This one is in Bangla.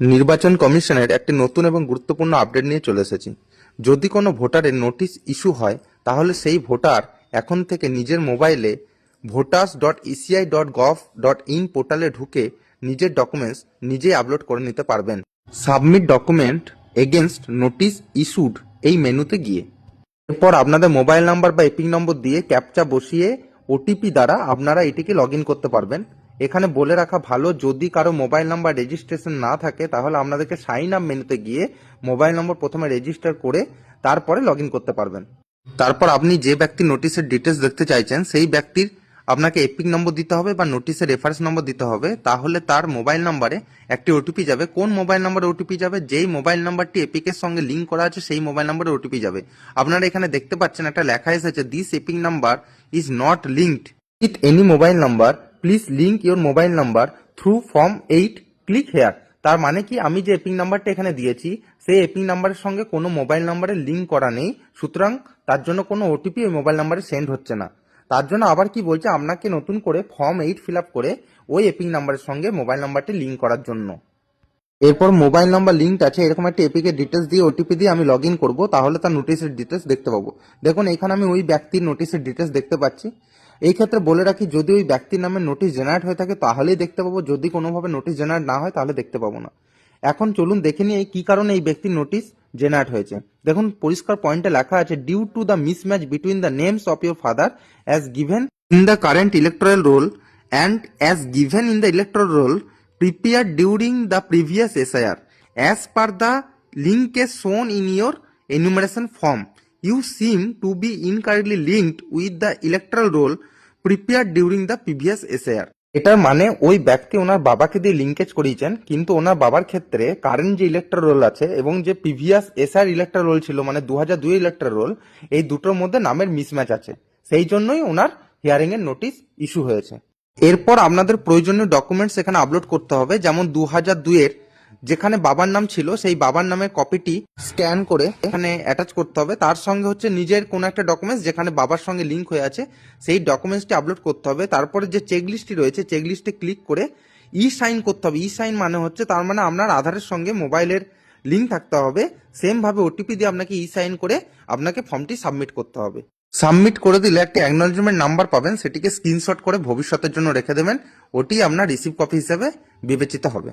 নির্বাচন কমিশনের একটি নতুন এবং গুরুত্বপূর্ণ আপডেট নিয়ে চলে এসেছি। যদি কোনো ভোটারের নোটিশ ইস্যু হয়, তাহলে সেই ভোটার এখন থেকে নিজের মোবাইলে voters dot ECI dot gov dot in পোর্টালে ঢুকে নিজের ডকুমেন্টস নিজেই আপলোড করে নিতে পারবেন। Submit document against notice issued এই মেনুতে গিয়ে। এরপর আপনাদের মোবাইল নাম্বার বা এপিক নম্বর দিয়ে ক্যাপচা বসিয়ে ওটিপি দ্বারা আপনারা এটিকে লগ করতে পারবেন। এখানে বলে রাখা ভালো, যদি কারও মোবাইল নাম্বার রেজিস্ট্রেশন না থাকে, তাহলে আপনাদেরকে সাইন আপ মেনুতে গিয়ে মোবাইল নম্বর প্রথমে রেজিস্টার করে তারপরে লগ করতে পারবেন। তারপর আপনি যে ব্যক্তির নোটিশের ডিটেলস দেখতে চাইছেন, সেই ব্যক্তির আপনাকে এপিক নম্বর দিতে হবে বা নোটিশের রেফারেন্স নম্বর দিতে হবে। তাহলে তার মোবাইল নাম্বারে একটি ওটিপি যাবে। কোন মোবাইল নাম্বারে ওটিপি যাবে? যেই মোবাইল নাম্বারটি এপিকের সঙ্গে লিঙ্ক করা আছে, সেই মোবাইল নাম্বারে ওটিপি যাবে। আপনারা এখানে দেখতে পাচ্ছেন একটা লেখা এসেছে this EPIC number is not linked with any mobile number please link your mobile number through form eight click here তার মানে কি? আমি যে এপিং নাম্বারটা এখানে দিয়েছি, সেই এপিং নাম্বারের সঙ্গে কোনো মোবাইল নাম্বারে লিঙ্ক করা নেই। সুতরাং তার জন্য কোনো ওটিপি ওই মোবাইল নাম্বারে সেন্ড হচ্ছে না। তার জন্য আবার কি বলছে? আপনাকে নতুন করে ফর্ম এইট ফিল আপ করে ওই এপিং নাম্বারের সঙ্গে মোবাইল নাম্বারটি লিঙ্ক করার জন্য। এরপর মোবাইল নাম্বার লিঙ্ক আছে, এরকম একটা এপিকের ডিটেলস দিয়ে ওটিপি দিয়ে আমি লগ ইন করব, তাহলে তার নোটিশের ডিটেলস দেখতে পাবো। দেখুন, এখানে আমি ওই ব্যক্তির নোটিশের ডিটেলস দেখতে পাচ্ছি। এই ক্ষেত্রে বলে রাখি, যদি ওই ব্যক্তির নামে নোটিশ জেনারেট হয়ে থাকে, তাহলেই দেখতে পাবো। যদি কোনোভাবে নোটিশ জেনারেট না হয়, তাহলে দেখতে পাবো না। এখন চলুন দেখে নিই কি কারণে এই ব্যক্তির নোটিশ জেনারেট হয়েছে। দেখুন, পরিষ্কার পয়েন্টে লেখা আছে due to the mismatch between the names of your father as given in the current electoral roll and as given in the electoral roll prepare during the previous SIR as per the লিঙ্কে shown in your enumeration form you seem to be incorrectly linked with the electoral roll prepare during the previous আর এটার মানে ওই ব্যক্তি ওনার বাবাকে দিয়ে লিঙ্কেজ করিয়েছেন, কিন্তু ওনার বাবার ক্ষেত্রে কারেন্ট যে ইলেকট্রাল রোল আছে এবং যে প্রিভিয়াস এসআর ইলেকট্রাল রোল ছিল মানে দু হাজার দুই ইলেকট্রাল রোল এই দুটোর মধ্যে নামের মিসম্যাচ আছে। সেই জন্যই ওনার হিয়ারিং এর নোটিশ ইস্যু হয়েছে। এরপর আপনাদের প্রয়োজনীয় ডকুমেন্টস এখানে আপলোড করতে হবে, যেমন দু হাজার দুইয়ের যেখানে বাবার নাম ছিল, সেই বাবার নামের কপিটি স্ক্যান করে এখানে অ্যাটাচ করতে হবে। তার সঙ্গে হচ্ছে নিজের কোনো একটা ডকুমেন্টস যেখানে বাবার সঙ্গে লিঙ্ক হয়ে আছে, সেই ডকুমেন্টসটি আপলোড করতে হবে। তারপরে যে চেক লিস্টটি রয়েছে চেক লিস্টে ক্লিক করে ই সাইন করতে হবে। ই সাইন মানে হচ্ছে তার মানে আপনার আধারের সঙ্গে মোবাইলের লিঙ্ক থাকতে হবে। সেমভাবে ওটিপি দিয়ে আপনাকে ই সাইন করে আপনাকে ফর্মটি সাবমিট করতে হবে। সাবমিট করে দিলে একটি অ্যাকনোলজমেন্ট নাম্বার পাবেন, সেটিকে স্ক্রিনশট করে ভবিষ্যতের জন্য রেখে দেবেন, ওটি আপনার রিসিভ কপি হিসেবে বিবেচিত হবে।